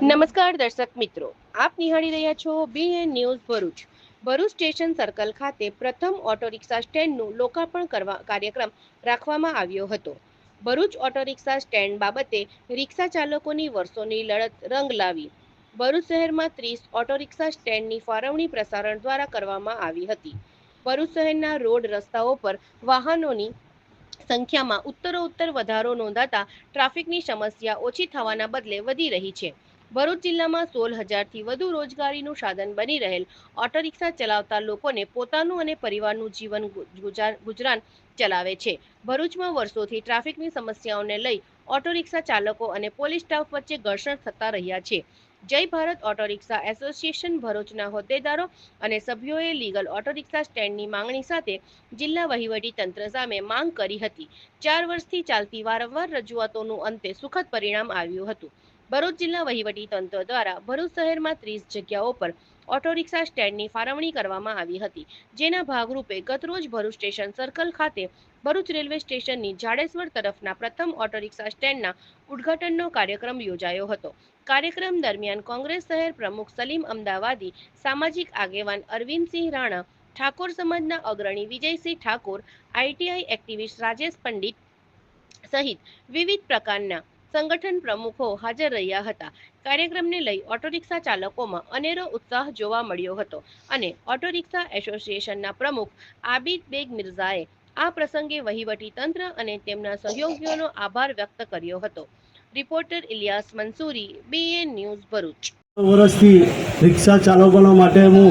નમસ્કાર દર્શક મિત્રો. આપ નિહાળી રહ્યા છો BN news Bharuch. Bharuch station circle ખાતે પ્રથમ ઓટો રિક્ષા સ્ટેન્ડનું લોકાર્પણ કરવા કાર્યક્રમ રાખવામાં આવ્યો હતો. ભરૂચ ઓટો રિક્ષા સ્ટેન્ડ બાબતે રિક્ષા ચાલકોની વર્ષોની લડત રંગ લાવી. ભરૂચ શહેરમાં ત્રીસ ઓટો રિક્ષા સ્ટેન્ડની ફાળવણી પ્રસારણ દ્વારા કરવામાં આવી હતી. ભરૂચ શહેરના રોડ રસ્તાઓ પર વાહનોની સંખ્યામાં ઉત્તરોત્તર વધારો નોંધાતા ટ્રાફિકની સમસ્યા ઓછી થવાના બદલે વધી રહી છે. ભરૂચ જિલ્લામાં સોળ હજારથી વધુ રોજગારીનું સાધન બની રહેલ ઓટો રિક્ષા ચલાવતા લોકોને પોતાનું અને પરિવારનું જીવન ગુજરાન ચલાવે છે. ભરૂચમાં વર્ષોથી ટ્રાફિકની સમસ્યાઓને લઈ ઓટો રિક્ષા ચાલકો અને પોલીસ સ્ટાફ વચ્ચે ઘર્ષણ થતા રહ્યા છે. જય ભારત ઓટો રિક્ષા એસોસિએશન ભરૂચના હોદ્દેદારો અને સભ્યોએ લીગલ ઓટો રિક્ષા સ્ટેન્ડની માંગણી સાથે જિલ્લા વહીવટી તંત્ર સામે માંગ કરી હતી. ચાર વર્ષથી ચાલતી વારંવાર રજૂઆતોનું અંતે સુખદ પરિણામ આવ્યું હતું. ભરૂચ જિલ્લા વહીવટી તંત્ર દ્વારા ભરૂચ શહેરમાં ત્રીસ જગ્યાઓ પર ઓટો રિક્ષા સ્ટેન્ડની ફાળવણી કરવામાં આવી હતી. જેના ભાગરૂપે ગતરોજ ભરૂચ સ્ટેશન સર્કલ ખાતે ભરૂચ રેલવે સ્ટેશનની જાડેશ્વર તરફના પ્રથમ ઓટો રિક્ષા સ્ટેન્ડના ઉદ્ઘાટનનો કાર્યક્રમ યોજાયો હતો. કાર્યક્રમ દરમિયાન કોંગ્રેસ શહેર પ્રમુખ સલીમ અમદાવાદી, સામાજિક આગેવાન અરવિંદસિંહ રાણા, ઠાકોર સમાજના અગ્રણી વિજયસિંહ ઠાકોર આઈટીઆઈ એક્ટિવિસ્ટ રાજેશ પંડિત સહિત વિવિધ પ્રકારના સંગઠન પ્રમુખો હાજર રહ્યા હતા. કાર્યક્રમને લઈ ઓટો રિક્ષા ચાલકોમાં અનેરો ઉત્સાહ જોવા મળ્યો હતો અને ઓટો રિક્ષા એસોસિએશનના પ્રમુખ આબિદ બેગ મિર્ઝાએ આ પ્રસંગે વહીવટી તંત્ર અને તેમના સહયોગીઓનો આભાર વ્યક્ત કર્યો હતો. Reporter Iliyas Mansuri BN news Bharuch. વર્ષથી રિક્ષા ચાલકોના માટે હું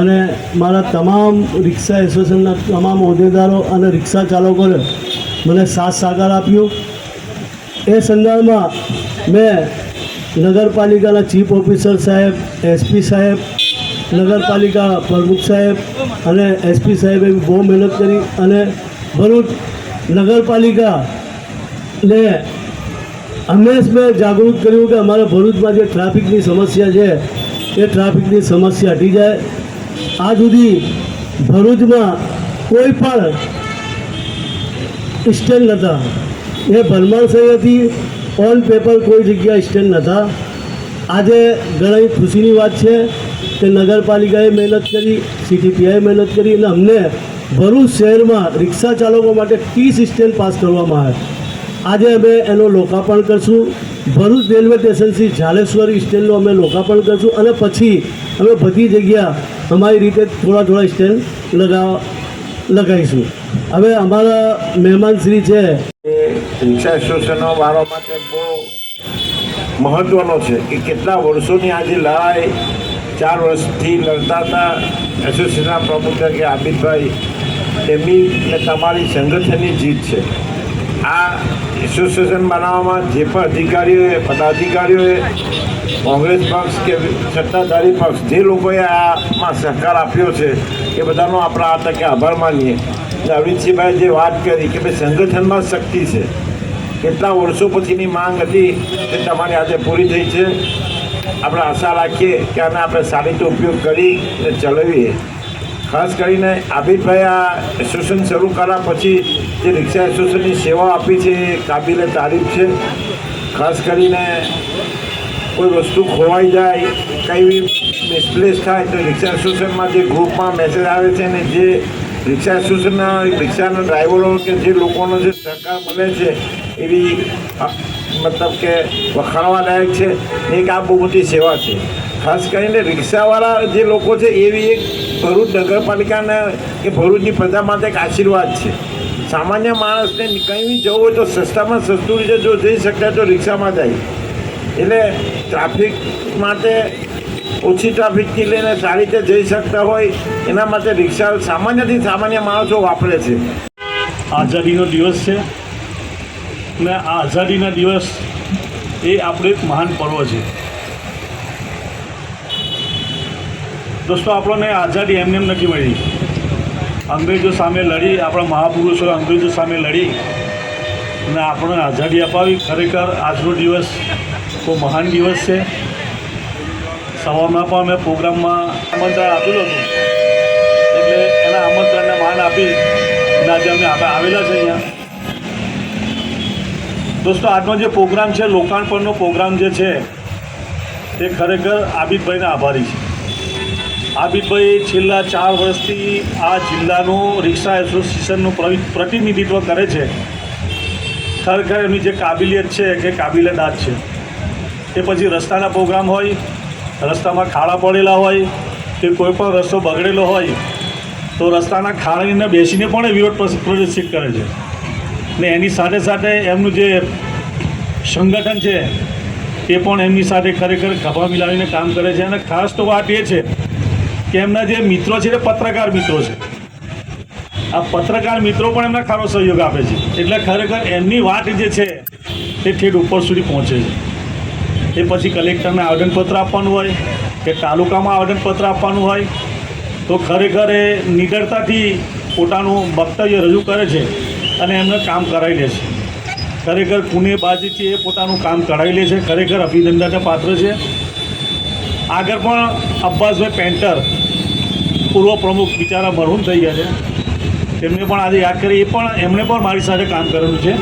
અને મારા તમામ રિક્ષા એસોસિએશનના તમામ હોદ્દેદારો અને રિક્ષા ચાલકોને મને સાથ સહકાર આપ્યું. એ સંદર્ભમાં મેં નગરપાલિકાના ચીફ ઓફિસર સાહેબ એસપી સાહેબ, નગરપાલિકા પ્રમુખ સાહેબ અને એસપી સાહેબે બહુ મહેનત કરી અને ભરૂચ નગરપાલિકાને હંમેશ મેં જાગૃત કર્યું કે અમારે ભરૂચમાં જે ટ્રાફિકની સમસ્યા છે, એ ટ્રાફિકની સમસ્યા હટી જાય. આ સુધી ભરૂચમાં કોઈ પણ સ્ટેન્ડ નહોતા. એ ભરમાણસઈ હતી. ઓન પેપર કોઈ જગ્યાએ સ્ટેન્ડ નહોતા. આજે ઘણી ખુશીની વાત છે કે નગરપાલિકાએ મહેનત કરી સીટીપીઆઈ મહેનત કરી અને અમને ભરૂચ શહેરમાં રિક્ષા ચાલકો માટે ત્રીસ સ્ટેન્ડ પાસ કરવામાં આવ્યા. આજે અમે એનું લોકાર્પણ કરશું. ભરૂચ રેલવે સ્ટેશનથી ઝાલેશ્વર સ્ટેન્ડનું અમે લોકાર્પણ કરશું અને પછી અમે બધી જગ્યા અમારી રીતે થોડા થોડા સ્ટેન્ડ લગાવ લગાવીશું. હવે અમારા મહેમાન શ્રી છે. એ રિક્ષા એસોસિએશનનો માટે બહુ મહત્વનો છે કે કેટલા વર્ષોની આજે લડાઈ ચાર વર્ષથી લડતા હતા. એસોસિએશનના પ્રમુખ કે આબિદભાઈ તેમની ને તમારી સંગઠનની જીત છે. આ એસોસિએશન બનાવવામાં જે પણ અધિકારીઓએ, પદાધિકારીઓએ, કોંગ્રેસ પક્ષ કે સત્તાધારી પક્ષ જે લોકોએ આમાં સહકાર આપ્યો છે, એ બધાનો આપણે આ તકે આભાર માનીએ. અને અરવિંદસિંહભાઈ જે વાત કરી કે ભાઈ સંગઠનમાં શક્તિ છે. કેટલા વર્ષો પછીની માંગ હતી તે તમારી આજે પૂરી થઈ છે. આપણે આશા રાખીએ કે આને આપણે સારી રીતે ઉપયોગ કરી અને ચલાવીએ. ખાસ કરીને આબિદભાઈ આ એસોસિએશન શરૂ કર્યા પછી જે રિક્ષા એસોસિએશનની સેવા આપી છે એ કાબિલે તારીફ છે. ખાસ કરીને કોઈ વસ્તુ ખોવાઈ જાય, કંઈ મિસપ્લેસ થાય તો રિક્ષા એસોસિએશનમાં જે ગ્રુપમાં મેસેજ આવે છે ને જે રિક્ષા એસોસિએશનના રિક્ષાના ડ્રાઈવરો કે જે લોકોનો જે સહકાર મળે છે, એવી મતલબ કે વખાણવા લાયક છે, એક આ બહુ મોટી સેવા છે. ખાસ કરીને રિક્ષાવાળા જે લોકો છે, એવી એક ભરૂચ નગરપાલિકાના કે ભરૂચની પ્રજા માટે એક આશીર્વાદ છે. સામાન્ય માણસને કંઈ બી જવું હોય તો સસ્તામાં સસ્તું રીતે જો જઈ શકાય તો રિક્ષામાં જાય. એટલે ટ્રાફિક માટે ઓછી ટ્રાફિકથી લઈને સારી રીતે જઈ શકતા હોય, એના માટે રિક્ષા સામાન્યથી સામાન્ય માણસો વાપરે છે. આઝાદીનો દિવસ છે ને આ આઝાદીના દિવસ એ આપણું એક મહાન પર્વ છે. દોસ્તો, આપણને આઝાદી એમને એમ નથી મળી. અંગ્રેજો સામે લડી, આપણા મહાપુરુષો અંગ્રેજો સામે લડી અને આપણને આઝાદી અપાવી. ખરેખર આજનો દિવસ બહુ મહાન દિવસ છે. સવારમાં પણ મેં પ્રોગ્રામમાં આમંત્રણ આપેલું હતું. એટલે એના આમંત્રણને માન આપી અને આજે અમે આપણે આવેલા છે અહીંયા. દોસ્તો, આજનો જે પ્રોગ્રામ છે, લોકાર્પણનો પ્રોગ્રામ જે છે તે ખરેખર આબિદભાઈને આભારી છે. આબિદભાઈ છેલ્લા ચાર વર્ષથી આ જિલ્લાનું રિક્ષા એસોસિએશનનું પ્રતિનિધિત્વ કરે છે. ખરેખર એમની જે કાબિલિયત છે, કે કાબિલિયત છે. એ પછી રસ્તાના પ્રોગ્રામ હોય રસ્તામાં ખાડા પડેલા હોય કે કોઈ પણ રસ્તો બગડેલો હોય, તો રસ્તાના ખાડાને બેસીને પણ એ વિરોધ પ્રદર્શિત કરે છે. ને એની સાથે સાથે એમનું જે સંગઠન છે, એ પણ એમની સાથે ખરેખર ખભા મિલાવીને કામ કરે છે. અને ખાસ તો વાત એ છે કે એમના જે મિત્રો છે તે પત્રકાર મિત્રો છે. આ પત્રકાર મિત્રો પણ એમના ખારો સહયોગ આપે છે. એટલે ખરેખર એમની વાત જે છે તે ઠેઠ ઉપર સુધી પહોંચે છે. એ પછી કલેક્ટરને આવેદનપત્ર આપવાનું હોય કે તાલુકામાં આવેદનપત્ર આપવાનું હોય, તો ખરેખર એ નિડરતાથી પોતાનું વક્તવ્ય રજૂ કરે છે અને એમને કામ કરાવી લે છે. ખરેખર પુણેબાજીથી એ પોતાનું કામ કરાવી લે છે, ખરેખર અભિનંદનને પાત્ર છે. આગળ પણ અબ્બાસભાઈ પેન્ટર, પૂર્વ પ્રમુખ બિચારા મરહૂમ થઈ ગયા છે. તેમને પણ આજે યાદ કરી એ પણ એમણે પણ મારી સાથે કામ કરેલું છે.